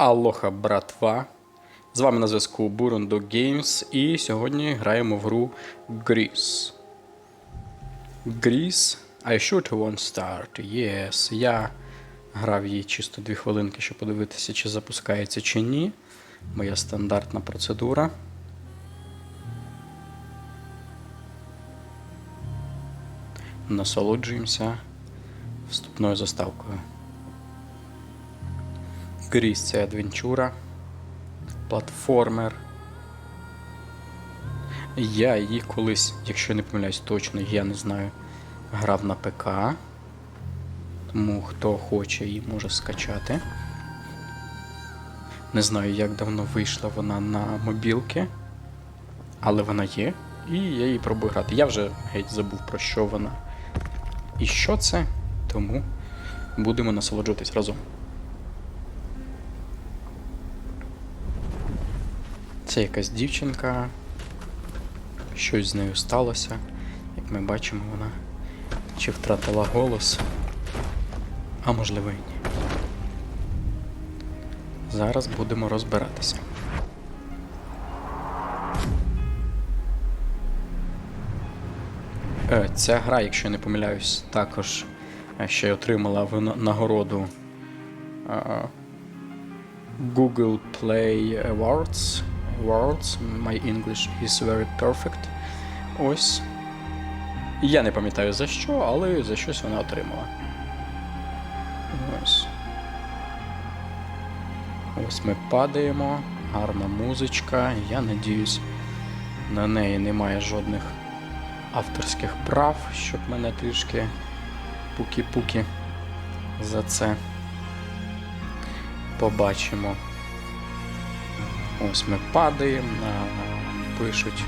Алоха, братва! З вами на зв'язку Бурундо Games і сьогодні граємо в гру Grease. Grease. I shoot one start. Yes. Я грав її чисто 2 хвилинки, щоб подивитися, чи запускається чи ні. Моя стандартна процедура. Насолоджуємося вступною заставкою. Грізь це адвенчура, платформер. Я її колись, якщо не помиляюсь точно, я не знаю, грав на ПК. Тому хто хоче її може скачати. Не знаю, як давно вийшла вона на мобілки, але вона є, і я її пробую грати. Я вже геть забув про що вона і що це, тому будемо насолоджуватись разом. Це якась дівчинка. Щось з нею сталося. Як ми бачимо, вона чи втратила голос, а можливо і ні. Зараз будемо розбиратися. Е, Ця гра, якщо я не помиляюсь, також е, ще й отримала нагороду е, Google Play Awards. Awards. My English is very perfect. Ось. Я не пам'ятаю за що, але за щось вона отримала. Ось. Ось ми падаємо. Гарна музичка. Я надіюсь, на неї немає жодних авторських прав, щоб мене трішки пуки-пуки за це побачимо. Ось ми падаємо, пишуть,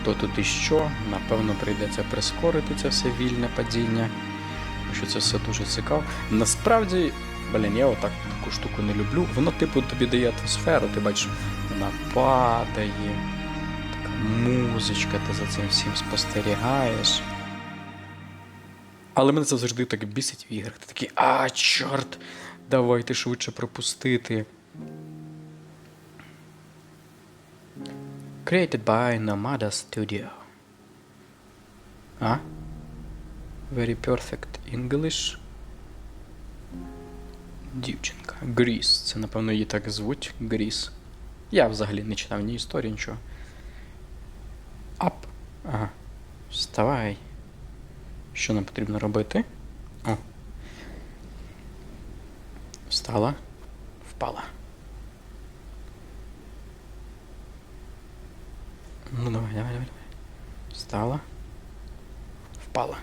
хто тут і що. Напевно, прийдеться прискорити це все вільне падіння. Що це все дуже цікаво. Насправді, блін, я отак таку штуку не люблю. Воно, типу, тобі дає атмосферу, ти бачиш, вона падає, така музичка, ти за цим всім спостерігаєш. Але мене це завжди так бісить в іграх. Ти такий, а, чорт, давайте швидше пропустити. Created by Nomada Studio. А? Very perfect English. Дівчинка. Гріс. Це, напевно, її так звуть. Гріс. Я взагалі не читав ні історії, нічого. Ап. Ага. Вставай. Що нам потрібно робити? О. Встала. Впала. Ну давай, давай, давай. Встала. Впала.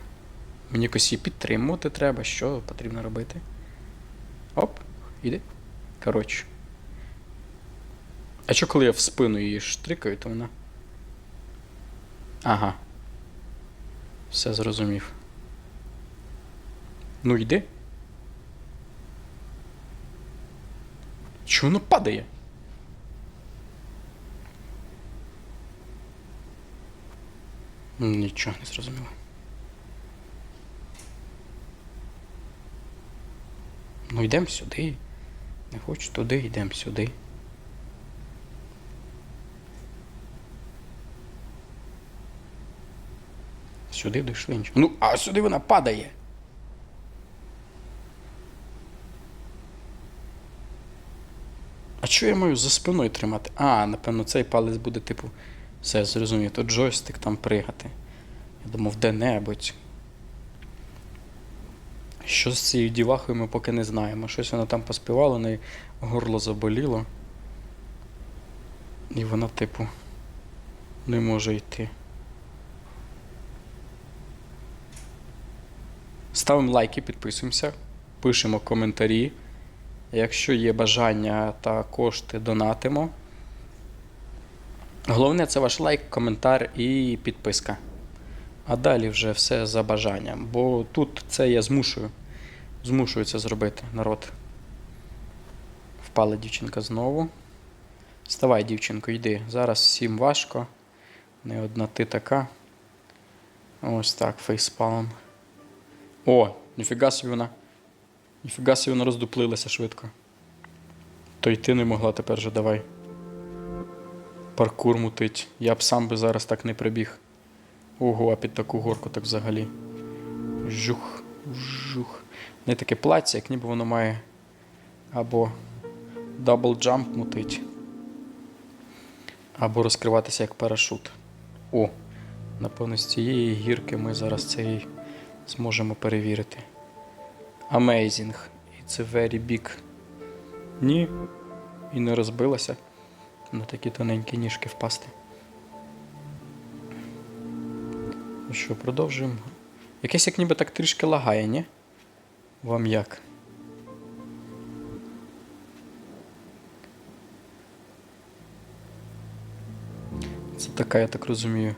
Мені косі підтримувати треба, що потрібно робити. Оп, іди. Коротше. А що коли я в спину її штрикаю, то вона. Ага. Все зрозумів. Ну йди. Чого воно падає? Нічого не зрозуміло. Ну йдемо сюди. Не хочу туди, йдемо сюди. Сюди дійшли нічого. Ну, а сюди вона падає. А що я маю за спиною тримати? А, напевно, цей палець буде, типу, все зрозумів, то джойстик там пригати. Я думав, де-небудь. Що з цією дівахою ми поки не знаємо. Щось вона там поспівала, неї горло заболіло. І вона, типу, не може йти. Ставимо лайки, підписуємося, пишемо коментарі. Якщо є бажання та кошти, донатимо. Головне це ваш лайк, коментар і підписка. А далі вже все за бажанням. Бо тут це я змушую. Змушую це зробити, народ. Впала дівчинка знову. Вставай, дівчинко, йди. Зараз всім важко. Не одна ти така. Ось так, фейспалм. О, ніфіга собі вона. Ніфіга собі вона роздуплилася швидко. То й ти не могла тепер же давай. Паркур мутить. Я б сам би зараз так не прибіг. Ого, а під таку горку так взагалі. Жух, жух. Не таке плаття, як ніби воно має або дабл джамп мутить. Або розкриватися як парашут. О, напевно, з цієї гірки ми зараз цей зможемо перевірити. Amazing. It's a very big. Ні. І не розбилася. На такі тоненькі ніжки впасти. Ну що, продовжуємо. Якесь як ніби так трішки лагає, ні? Вам як? Це така, я так розумію,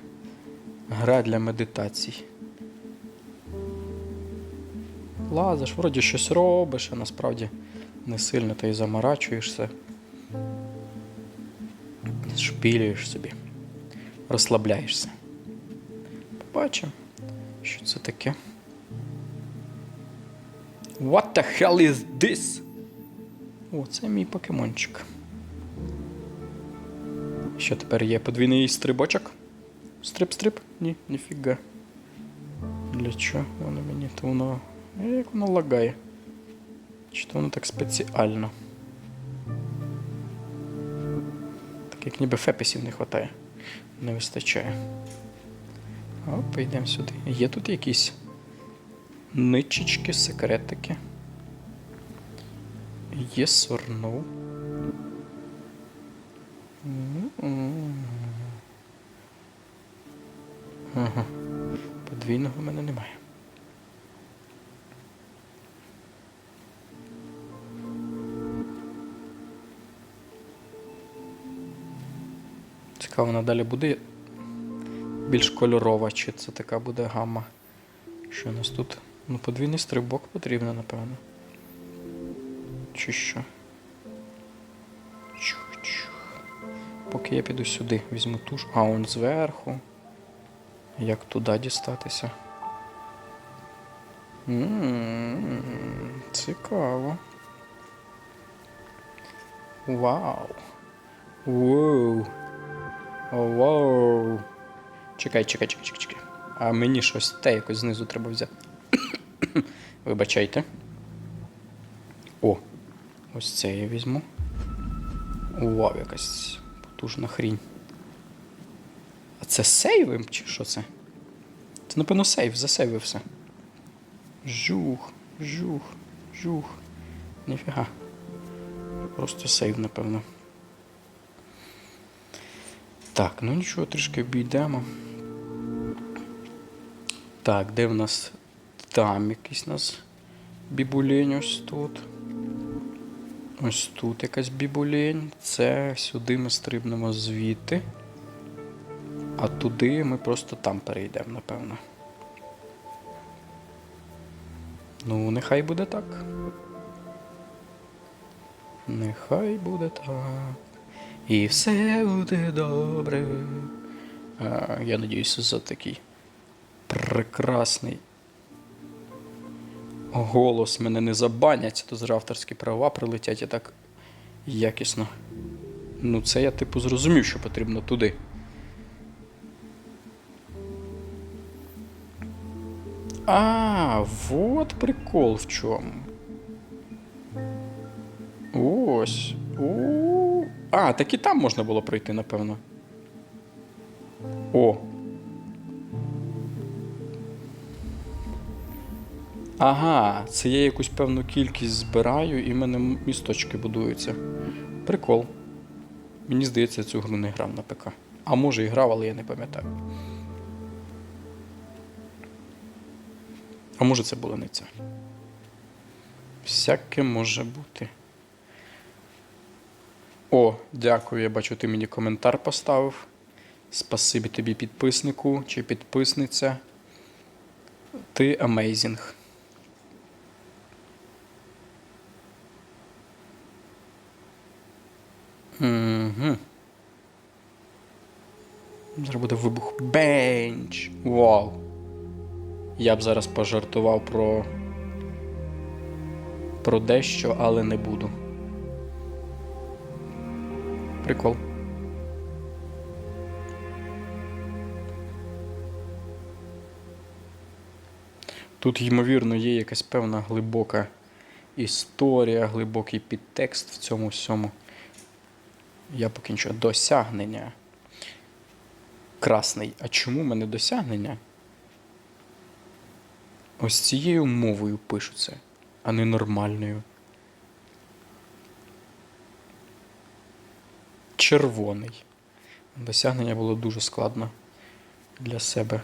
гра для медитацій. Лазиш, вроді щось робиш, а насправді не сильно ти і заморачуєшся. Шпілюєш собі, розслабляєшся. Побачимо, що це таке. What the hell is this? О, це мій покемончик. Що тепер є подвійний стрибочок? Стрип-стрип? Ні, ніфіга. Для чого воно мені? То воно. Як воно лагає? Чи то воно так спеціально? Так ніби фепісів не вистачає. Не вистачає. Оп, йдемо сюди. Є тут якісь ничечки, секретики. Yes or. Ага. Подвійного в мене немає. Цікаво, вона далі буде більш кольорова, чи це така буде гамма. Що у нас тут? Ну, подвійний стрибок потрібно, напевно. Чи що? Чух-чух. Поки я піду сюди, візьму туш. А, он зверху. Як туди дістатися? М, Цікаво. Вау. Воу. Вау. Чекай, чекай, чекай, чекай, чекай. А мені щось те якось знизу треба взяти. Вибачайте. О, ось це я візьму. Вау, якась потужна хрінь. А це сейвим чи що це? Це, напевно, сейв, засейвився. Жух, жух, жух. Ніфіга. Просто сейв, напевно. Так, ну нічого, трішки обійдемо. Так, де в нас там якийсь у нас бібулень ось тут. Ось тут якась бібулень. Це сюди ми стрибнемо звідти. А туди ми просто там перейдемо, напевно. Ну, нехай буде так. Нехай буде так. І все буде добре. А, я надіюся, за такий прекрасний голос мене не забанять, то з авторські права прилетять і так якісно. Ну, це я типу зрозумів, що потрібно туди. А, вот прикол в чому. Ось. У. А, так і там можна було пройти, напевно. О. Ага, це я якусь певну кількість збираю і в мене місточки будуються. Прикол. Мені здається, цю гру не грав на ПК. А може і грав, але я не пам'ятаю. А може це була не ця. Всяке може бути. О, дякую, я бачу, ти мені коментар поставив. Спасибі тобі, підписнику чи підписниця. Ти амейзінг. Угу. Зараз буде вибух. Бенч! Вау! Я б зараз пожартував про. про дещо, але не буду. Прикол. Тут, ймовірно, є якась певна глибока історія, глибокий підтекст в цьому всьому. Я поки нічого. Досягнення. Красний. А чому в мене досягнення? Ось цією мовою пишуться, а не нормальною. Червоний. Досягнення було дуже складно для себе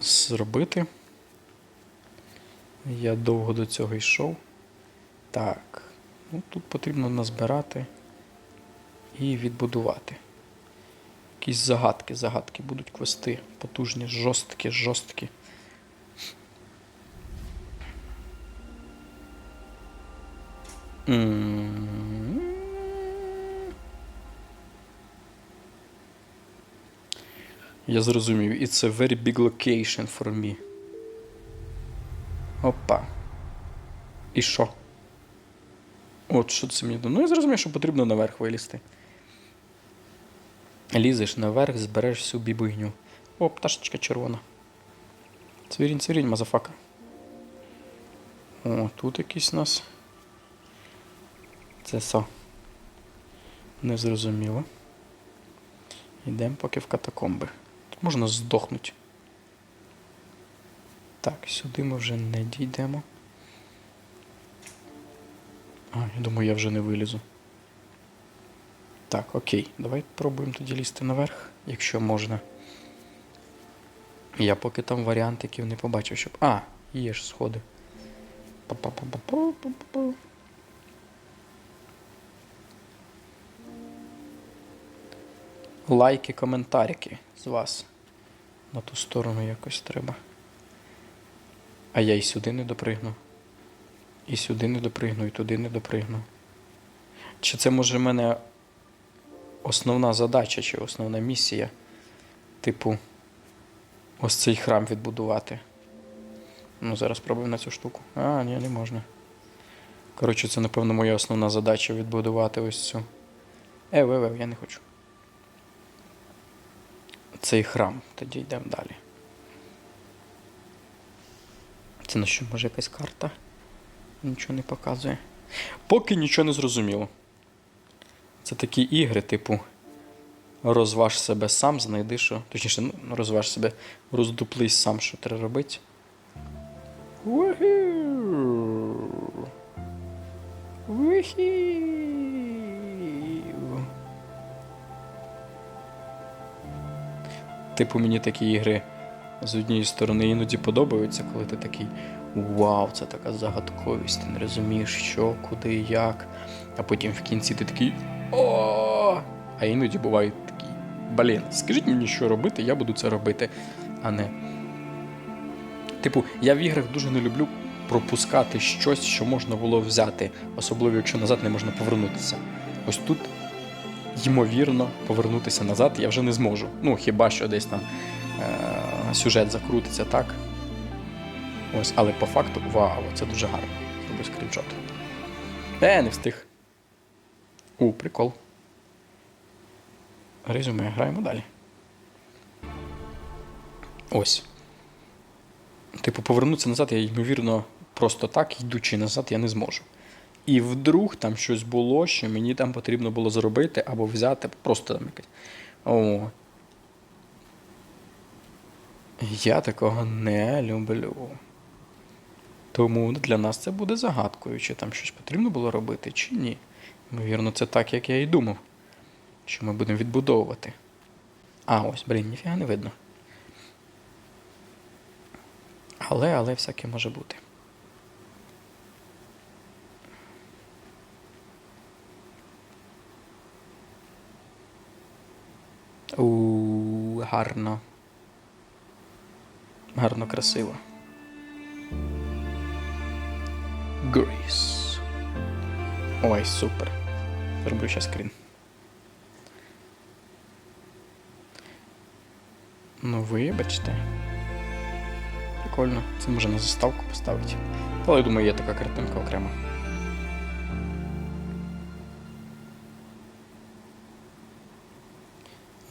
зробити. Я довго до цього йшов. Так. Ну, тут потрібно назбирати і відбудувати. Якісь загадки, загадки будуть квести. Потужні, жорсткі, жорсткі. М. Я зрозумів. It's a very big location for me. Опа. І що? От що це мені дало? Ну, я зрозумів, що потрібно наверх вилізти. Лізеш наверх, збереш всю бібигню. О, пташечка червона. Цвірінь, цвірінь, мазафака. О, тут якийсь у нас. Це со. Незрозуміло. Йдемо поки в катакомби. Можна здохнути. Так, сюди ми вже не дійдемо. А, я думаю, я вже не вилізу. Так, окей, давай пробуємо тоді лізти наверх, якщо можна. Я поки там варіантиків не побачив, щоб. А, є ж сходи. Па-па-па-па-па-па-па. Лайки, коментарики з вас. На ту сторону якось треба. А я і сюди не допригну. І сюди не допригну, і туди не допригну. Чи це може в мене основна задача, чи основна місія? Типу, ось цей храм відбудувати. Ну, зараз спробуємо на цю штуку. А, ні, не можна. Коротше, це, напевно, моя основна задача відбудувати ось цю. Е, ве, ве, я не хочу. Цей храм. Тоді йдемо далі. Це на що може якась карта? Нічого не показує. Поки нічого не зрозуміло. Це такі ігри, типу. Розваж себе сам, знайди що. Точніше, ну, розваж себе, роздуплись сам, що треба робити. Уху! Уху! Типу, мені такі ігри з однієї сторони іноді подобаються, коли ти такий Вау, це така загадковість, ти не розумієш, що, куди, як. А потім в кінці ти такий О! А іноді бувають такі Блін, скажіть мені, що робити, я буду це робити, а не. Типу, я в іграх дуже не люблю пропускати щось, що можна було взяти, особливо якщо назад не можна повернутися. Ось тут, ймовірно, повернутися назад я вже не зможу. Ну, хіба що десь там е- сюжет закрутиться так. Ось, але по факту, вау, це дуже гарно. Зроблю скріншот. Е, не встиг. У, прикол. Резюме, граємо далі. Ось. Типу, повернутися назад, я, ймовірно, просто так, йдучи назад, я не зможу. І вдруг там щось було, що мені там потрібно було зробити або взяти, просто там якесь. О. Я такого не люблю. Тому для нас це буде загадкою, чи там щось потрібно було робити, чи ні. Ймовірно, це так, як я і думав. Що ми будемо відбудовувати. А, ось, блін, ніфіга не видно. Але, але всяке може бути. У, гарно. Гарно, красиво. Грейс. Ой, супер. Зроблю ще скрін. Ну, вибачте. Прикольно. Це може на заставку поставити. Але я думаю, є така картинка окрема.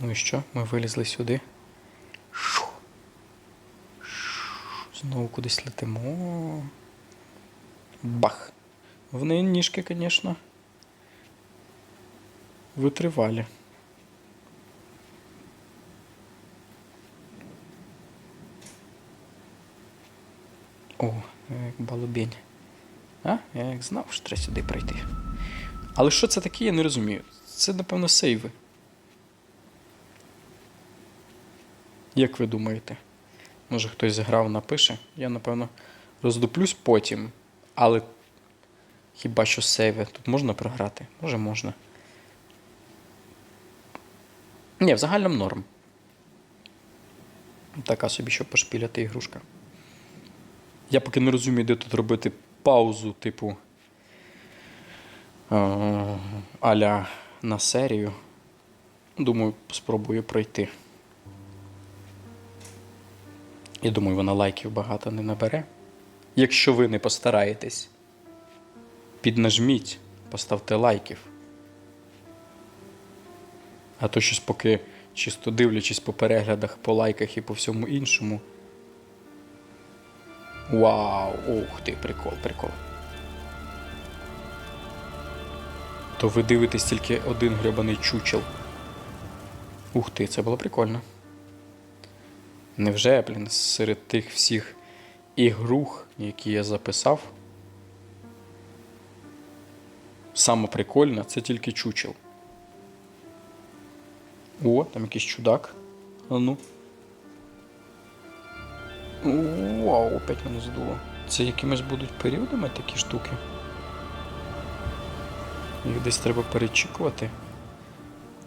Ну і що? Ми вилізли сюди. Знову кудись летимо. Бах. В неї ніжки, звісно. Витривалі. О, як балубень. А? Я як знав, що треба сюди пройти. Але що це таке, я не розумію. Це, напевно, сейви. Як ви думаєте? Може хтось зіграв, напише? Я, напевно, роздуплюсь потім. Але хіба що сейви? Тут можна програти? Може можна. Ні, в загальному норм. Така собі, щоб пошпіляти ігрушка. Я поки не розумію, де тут робити паузу, типу. е, Аля на серію. Думаю, спробую пройти. Я думаю, вона лайків багато не набере. Якщо ви не постараєтесь, піднажміть, поставте лайків. А то щось поки чисто дивлячись по переглядах, по лайках і по всьому іншому. Вау! Ух ти, прикол, прикол. То ви дивитесь тільки один гребаний чучел. Ух ти, це було прикольно. Невже, блін, серед тих всіх ігрух, які я записав, саме прикольне це тільки чучел. О, там якийсь чудак. А ну. Вау, опять мене здуло. Це якимись будуть періодами такі штуки. Їх десь треба перечікувати.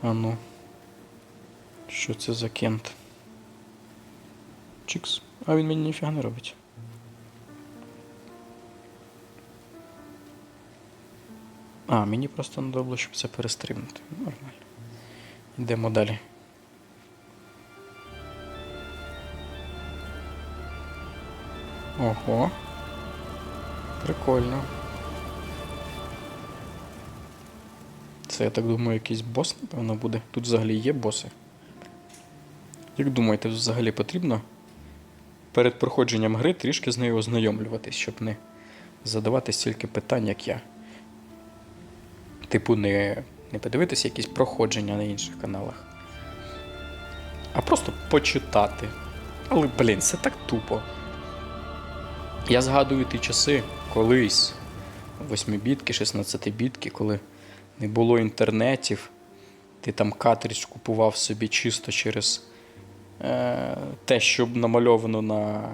А ну. Що це за кент? Чікс. А він мені ніфіга не робить. А, мені просто треба щоб це перестрибнути. Нормально. Йдемо далі. Ого. Прикольно. Це, я так думаю, якийсь бос, напевно, буде. Тут взагалі є боси. Як думаєте, взагалі потрібно перед проходженням гри трішки з нею ознайомлюватись, щоб не задавати стільки питань, як я. Типу, не, не подивитися якісь проходження на інших каналах, а просто почитати. Але, блін, це так тупо. Я згадую ті часи колись, 8-бітки, 16-бітки, коли не було інтернетів, ти там картридж купував собі чисто через те, що намальовано на,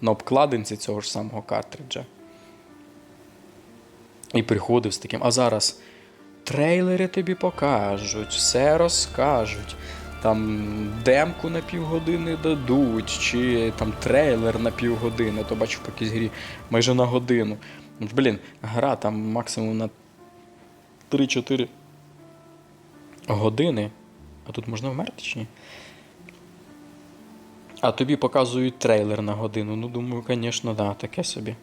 на обкладинці цього ж самого картриджа. І приходив з таким. А зараз трейлери тобі покажуть, все розкажуть. Там демку на півгодини дадуть, чи там трейлер на півгодини, то бачу по якійсь грі майже на годину. Ну, Блін, гра там максимум на 3-4 години. А тут можна вмерти чи ні? А тобі показують трейлер на годину. Ну, думаю, звісно, да, таке собі.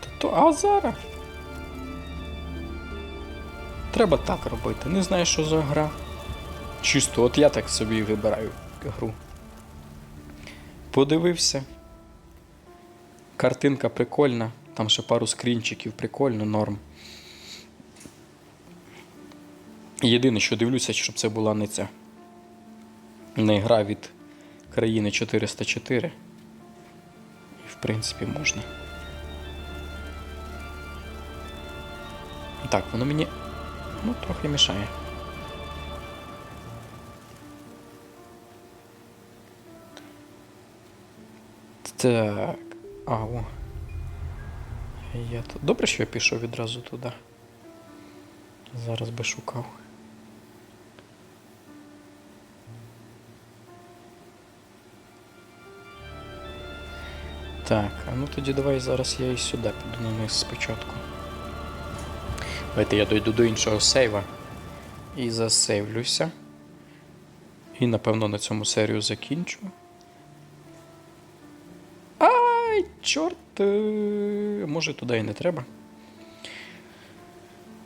Та то, а зараз? Треба так робити. Не знаю, що за гра. Чисто, от я так собі вибираю гру. Подивився. Картинка прикольна. Там ще пару скрінчиків, прикольно, норм. Єдине, що дивлюся, щоб це була не ця. Не гра від країни 404. І в принципі можна. Так, воно мені. Ну, трохи мішає. Так. А, о. Я тут. Добре, що я пішов відразу туди. Зараз би шукав. Так, а ну тоді давай зараз я і сюди піду на низ спочатку. Давайте я дойду до іншого сейва і засейвлюся. І напевно на цьому серію закінчу. Ай, чорт! е, Може туди і не треба.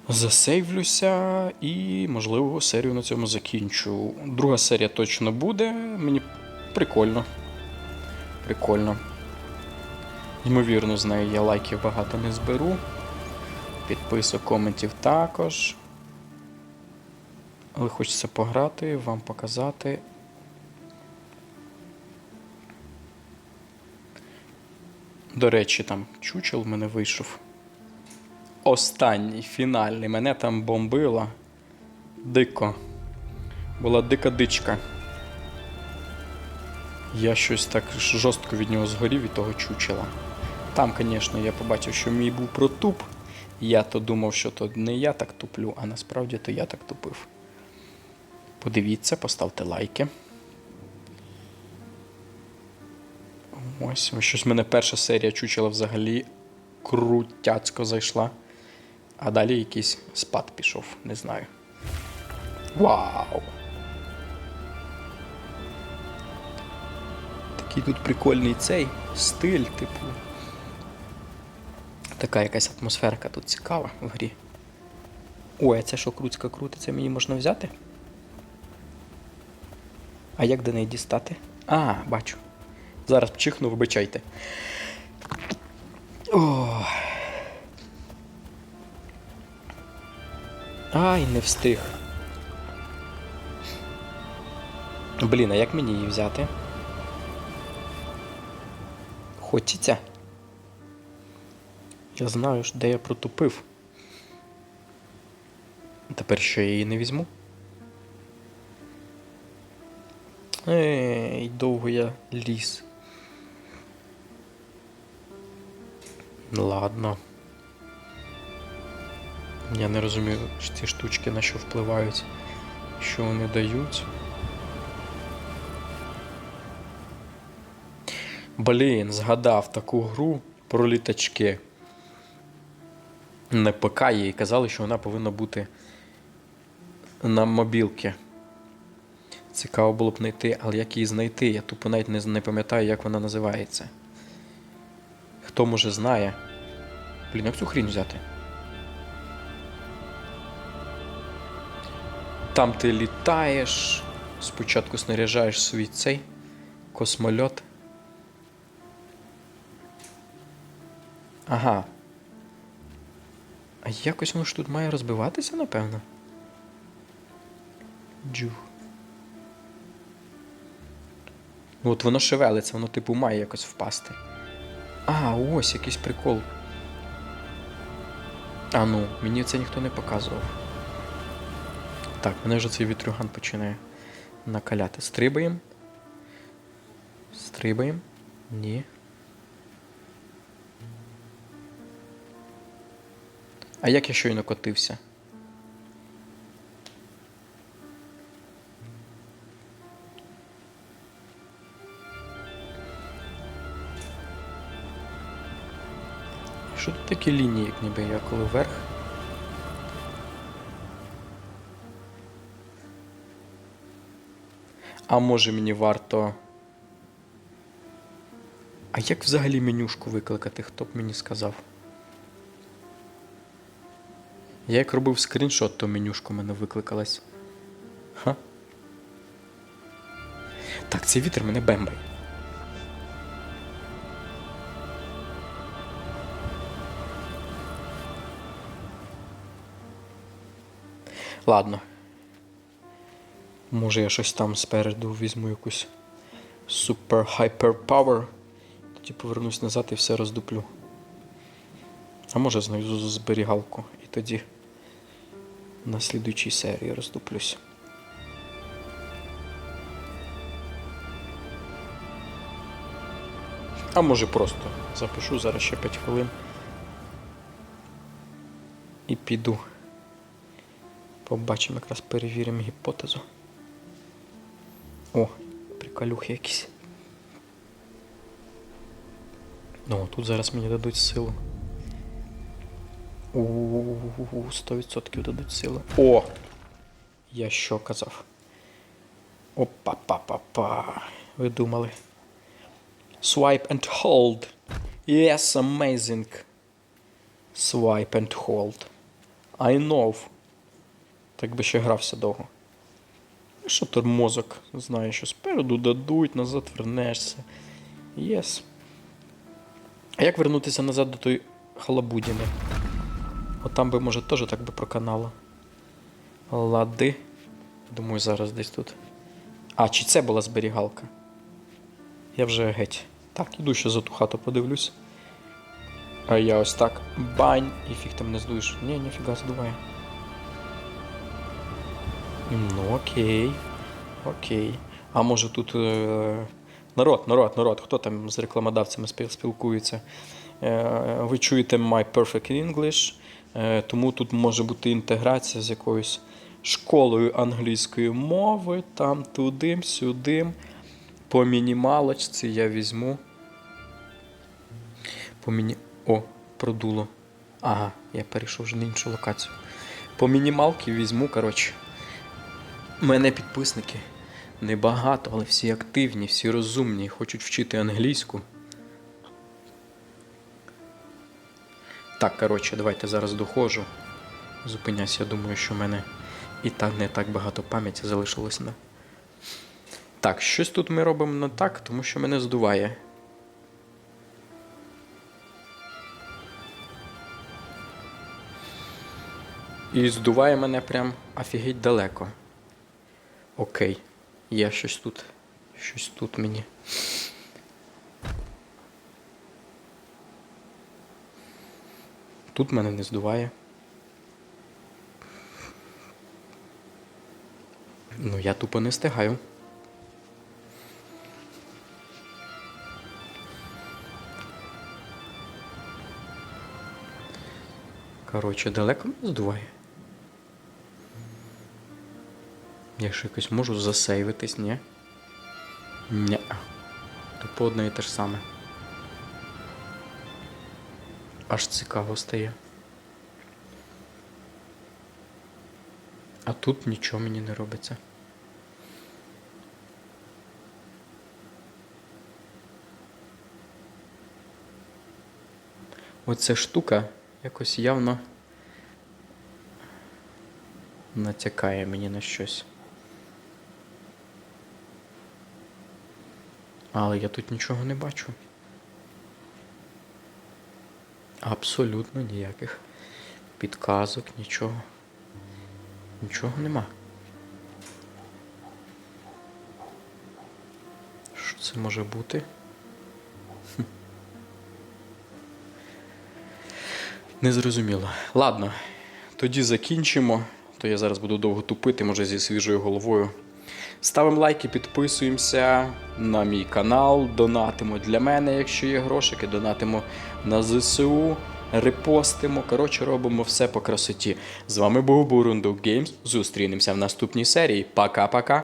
Засейвлюся і, можливо, серію на цьому закінчу. Друга серія точно буде. Мені прикольно. Прикольно. Ймовірно, з нею я лайків багато не зберу. Підписок, коментів також. Але хочеться пограти, вам показати. До речі, там чучел в мене вийшов. Останній фінальний. Мене там бомбило. Дико. Була дика дичка. Я щось так жорстко від нього згорів від того чучела. Там, звісно, я побачив, що мій був протуп. Я то думав, що то не я так туплю, а насправді то я так тупив. Подивіться, поставте лайки. Ось, ось щось в мене перша серія чучела взагалі крутяцько зайшла. А далі якийсь спад пішов, не знаю. Вау! Такий тут прикольний цей стиль, типу. Така якась атмосферка тут цікава в грі. Ой, а це що круцька крутиться, мені можна взяти? А як до неї дістати? А, бачу. Зараз пчихну, вибачайте. О. Ай, не встиг. Блін, а як мені її взяти? Хочеться. Я знаю, де я протупив. Тепер що я її не візьму? Ей, довго я ліз. Ладно. Я не розумію, що ці штучки на що впливають, що вони дають. Блін, згадав таку гру про літачки. На ПК їй казали, що вона повинна бути на мобілки. Цікаво було б знайти, але як її знайти? Я тупо навіть не, не пам'ятаю, як вона називається. Хто може знає? Блін, як цю хрінь взяти? Там ти літаєш, спочатку снаряжаєш свій цей космольот. Ага. А якось воно ж тут має розбиватися, напевно. Джух. Ну от воно шевелиться, воно типу має якось впасти. А, ось якийсь прикол. А ну, мені це ніхто не показував. Так, мене вже цей вітрюган починає накаляти. Стрибаємо. Стрибаємо. Ні. А як я щойно котився? Що тут такі лінії, як ніби я коли вверх? А може мені варто. А як взагалі менюшку викликати, хто б мені сказав? Я як робив скріншот, то менюшка в мене викликалась. Ха? Так, цей вітер мене бембай. Ладно. Може я щось там спереду візьму якусь Super Hyper Power. Тоді повернусь назад і все роздуплю. А може знайду зберігалку і тоді на слідуючій серії роздуплюсь. А може просто запишу зараз ще 5 хвилин. І піду. Побачимо, якраз перевіримо гіпотезу. О, приколюхи якісь. Ну, тут зараз мені дадуть силу. У 100% дадуть сили. О! Я що казав? Опа-па-па-па. Ви думали. Swipe and hold. Yes, amazing. Swipe and hold. I know. Так би ще грався довго. Що то мозок знає, що спереду дадуть, назад вернешся. Єс. А як вернутися назад до той халабудіни? От там би, може, теж так би проканало. Лади. Думаю, зараз десь тут. А, чи це була зберігалка? Я вже геть. Так, іду ще за ту хату подивлюсь. А я ось так. Бань! І фіг там не здуєш. Ні, ніфіга здуває. Ну, окей. Окей. А може тут. Е... Народ, народ, народ, хто там з рекламодавцями спілкується? Е, ви чуєте My Perfect English, тому тут може бути інтеграція з якоюсь школою англійської мови, там туди, сюди. По мінімалочці я візьму. По міні... О, продуло. Ага, я перейшов вже на іншу локацію. По мінімалки візьму, коротше. Мене підписники небагато, але всі активні, всі розумні, хочуть вчити англійську. Так, коротше, давайте зараз доходжу. Зупиняюсь, я думаю, що в мене і так не так багато пам'яті залишилось на. Так, щось тут ми робимо не так, тому що мене здуває. І здуває мене прям офігеть далеко. Окей. Є щось тут. Щось тут мені. Тут мене не здуває. Ну, я тупо не встигаю. Коротше, далеко не здуває. Я ж якось можу засейвитись, ні? Ні. Тупо одне і те ж саме. Аж цікаво стає. А тут нічого мені не робиться. Оця штука якось явно натякає мені на щось. Але я тут нічого не бачу. Абсолютно ніяких підказок, нічого. Нічого нема. Що це може бути? Незрозуміло. Ладно, тоді закінчимо. То я зараз буду довго тупити, може зі свіжою головою. Ставимо лайки, підписуємося на мій канал, донатимо для мене, якщо є грошики, донатимо на ЗСУ, репостимо. Коротше, робимо все по красоті. З вами був Бурундук Геймс. Зустрінемося в наступній серії. Пока-пока.